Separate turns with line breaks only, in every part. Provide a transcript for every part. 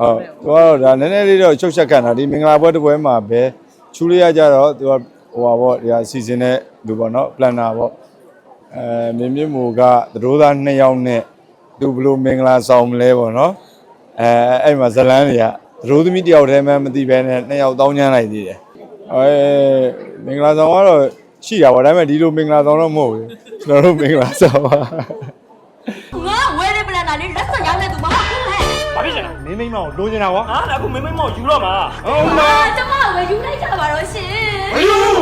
ဟုတ်သူကတော့ဒါနည်းနည်းလေးတော့ချုပ်ချက်ခံတာဒီမင်္ဂလာပွဲတစ်ပွဲမှာပဲချူလေးရကြတော့သူကဟိုပါပေါ့ဒီဟာစီစဉ်တဲ့လူပေါ့နော်ပလန်နာပေါ့အဲမင်းမြင့်မူကသတို့သား2ယောက်နဲ့သူဘလို့မင်္ဂလာဆောင်မလဲပေါ့နော်အဲအဲ့မှာဇလန်းတွေကသတို့သမီးတယောက်တည်းမှမသိဘဲနဲ့2ယောက်တောင်းချမ်းလိုက်သေးတယ်အဲမင်္ဂလာဆောင်ကတော့ရှိတာပေါ့ဒါပေမဲ့ဒီလိုမင်္ဂလာဆောင်တော့မဟုတ်ဘူးကျွန်တော်တို့မင်္ဂလာဆောင်ပါ
င်
လဲ
မင်းမိမကိုလိုချင်တာကွာ
ဟာဒါအခုမင်းမင်းမောက်ယူတော့မှာ
ဟုတ်
ဟာ
လား
ကျမဝယ်ယူလိုက်ကြပါတော့ရှင်
ဘယ်လို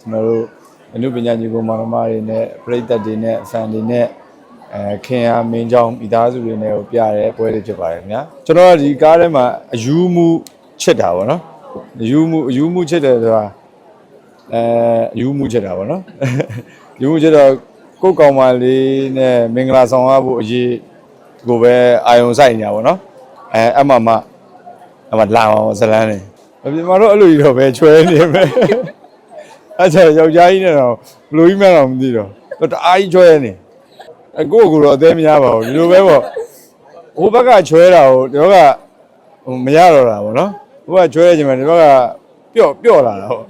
ကျွန်တော်တို့အနုပညာညီကိုမောင်နှမတွေနဲ့ပရိသတ်တွေနဲ့ဖန်တွေနဲ့အဲခင်အားမင်းကြောင်းမိသားစုတွေနဲ့ကိုပြရဲပွဲလေးဖြစ်ပါတယ်ခင်ဗျာကျွန်တော်ကဒီကားထဲမှာအယူမှုချစ်တာပေါ့နော်အယူမှုအယူမှုချစ်တယ်ဆိုတာအဲအယူမှုချစ်တာပေါ့နော်အယူမှုချစ်တော့ ကိုယ့်ကောင်မလေးနဲ့မင်္ဂလာဆောင်ရဖို့အရေးကိုပဲအာယုံဆိုင်နေတာပေါ့နော်အဲအမှမအမှလာအောင်ဇလန်းနေအပြင်မှာတော့အဲ့လိုကြီးတော့ပဲချွဲနေမယ်အဲ့ဒါယောက်ျားကြီးနဲ့တော့ဘလိုကြီးမှန်းတော့မသိတော့တော့တအားကြီးချွဲနေအကိုကတော့အသေးမရပါဘူးဒီလိုပဲပေါ့ဟိုဘက်ကချွဲတာကိုဒီဘက်ကဟိုမရတော့တာပေါ့နော်ဟိုဘက်ကချွဲရခြင်းမှာဒီဘက်ကပျော့ပျော့လာတာဟုတ်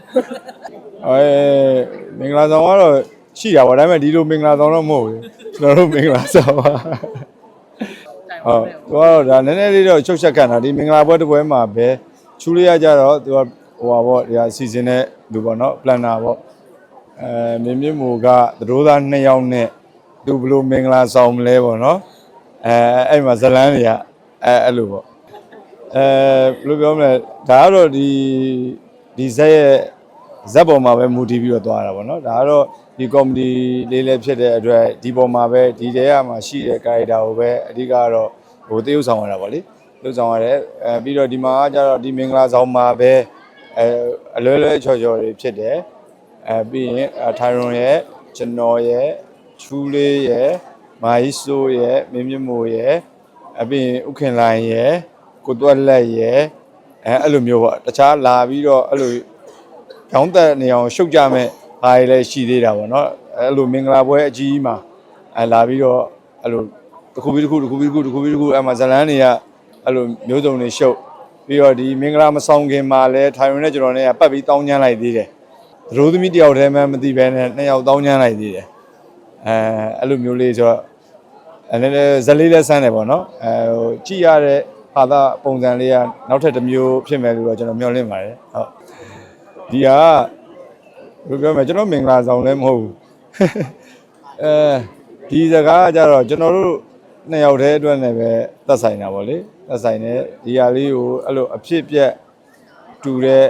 အဲမင်္ဂလာဆောင်ကတော့ ရှိတာပေါ့ဒါပေမဲ့ဒီလိုမင်္ဂလာဆောင်တော့မဟုတ်ဘူးကျွန်တော်တို့မင်္ဂလာဆောင်ပါဟုတ်သူကတော့ဒါနည်းနည်းလေးတော့ချုပ်ချက်ခံတာဒီမင်္ဂလာပွဲတစ်ပွဲမှာပဲချူလေးရကြတော့သူကဟိုပါပေါ့ဒီဟာစီစဉ်တဲ့လူပေါ့နော်ပလန်နာပေါ့အဲမင်းမြင့်မူကသတို့သား2ယောက်နဲ့သူဘလို့မင်္ဂလာဆောင်မလဲပေါ့နော်အဲအဲ့မှာဇလန်းတွေကအဲအဲ့လိုပေါ့အဲဘယ်လိုပြောမလဲဒါကတော့ဒီဒီဇက်ရဲ့ ဇက်ပေါ်မှာပဲမူတည်ပြီးတော့သွားတာပေါ့နော်ဒါကတော့ဒီကော်မတီလေးလည်းဖြစ်တဲ့အတွက်ဒီပေါ်မှာပဲဒီတဲရမှာရှိတဲ့ character ကိုပဲအဓိကတော့ဟိုတရုပ်ဆောင်ရတာပေါ့လေတရုပ်ဆောင်ရတယ်အဲပြီးတော့ဒီမှာကကျတော့ဒီမင်္ဂလာဆောင်မှာပဲအဲအလွဲလွဲချော်ချော်တွေဖြစ်တယ်အဲပြီးရင်ထိုင်ရွန်ရဲ့ကျွန်တော်ရဲ့ချူလေးရဲ့မာဟီဆိုရဲ့မင်းမြင့်မို့ရဲ့အပြီးရင်ဥခင်လိုင်းရဲ့ကိုတွက်လက်ရဲ့အဲအဲ့လိုမျိုးပေါ့တခြားလာပြီးတော့အဲ့လို ခေါင်းသက်နေအောင်ရှုပ်ကြမဲ့ဘာတွေလည်းရှိသေးတာပေါ့နော်အဲ့လိုမင်္ဂလာပွဲအကြီးကြီးမှာအဲလာပြီးတော့အဲ့လိုတစ်ခုပြီးတစ်ခုတစ်ခုပြီးတစ်ခုတစ်ခုပြီးတစ်ခုအဲ့မှာဇလန်းတွေကအဲ့လိုမျိုးစုံတွေရှုပ်ပြီးတော့ဒီမင်္ဂလာမဆောင်ခင်မှာလည်းထိုင်ရွန်နဲ့ကျွန်တော်နဲ့ပတ်ပြီးတောင်းချမ်းလိုက်သေးတယ်သရိုးသမီးတယောက်တည်းမှမသိဘဲနဲ့နှစ်ယောက်တောင်းချမ်းလိုက်သေးတယ်အဲအဲ့လိုမျိုးလေးဆိုတော့အဲ့လည်းဇလေးလည်းဆန်းတယ်ပေါ့နော်အဲဟိုကြည့်ရတဲ့ဟာသာပုံစံလေးကနောက်ထပ်တစ်မျိုးဖြစ်မယ်လို့တော့ကျွန်တော်မျှော်လင့်ပါတယ်ဟုတ် ဒီဟာဘယ်လိုပြောမလဲကျွန်တော်မင်္ဂလာဆောင်လည်းမဟုတ်ဘူးအဲဒီစကားကကြတော့ကျွန်တော်တို့နှစ်ယောက်တည်းအတွက်နဲ့ပဲသက်ဆိုင်တာပေါ့လေသက်ဆိုင်တဲ့ဒီဟာလေးကိုအဲ့လိုအဖြစ်ပြက်တူတဲ့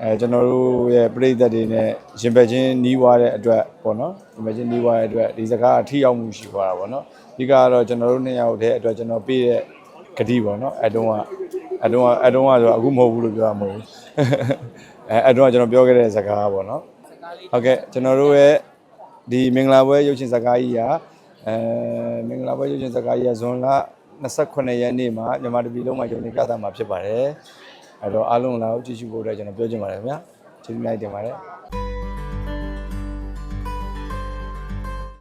အဲကျွန်တော်တို့ရဲ့ပြိဿတွေနဲ့ရင်ဘတ်ချင်းနီးွားတဲ့အတွက်ပေါ့နော်ရင်ဘတ်ချင်းနီးွားတဲ့အတွက်ဒီစကားအထိရောက်မှုရှိသွားတာပေါ့နော်ဒီကတော့ကျွန်တော်တို့နှစ်ယောက်တည်းအတွက်ကျွန်တော်ပေးတဲ့ဂတိပေါ့နော်အဲတုန်းက အတုန်းကအတုန်းကဆိုတော့အခုမဟုတ်ဘူးလို့ပြောရမှာမဟုတ်ဘူးအဲအဲ့တော့ကျွန်တော်ပြောခဲ့တဲ့ဇာတ်ကားပေါ့နော်ဟုတ်ကဲ့ကျွန်တော်တို့ရဲ့ဒီမင်္ဂလာပွဲရုပ်ရှင်ဇာတ်ကားကြီးကအဲမင်္ဂလာပွဲရုပ်ရှင်ဇာတ်ကားကြီးကဇွန်လ28ရက်နေ့မှာမြန်မာတပြည်လုံးမှာကျွန်တော်ပြသမှာဖြစ်ပါတယ်အဲ့တော့အားလုံးလာကိုကြည့်ရှုဖို့အတွက်ကျွန်တော်ပြောချင်ပါတယ်ခင်ဗျာကျေးဇူးများတင်ပါတယ်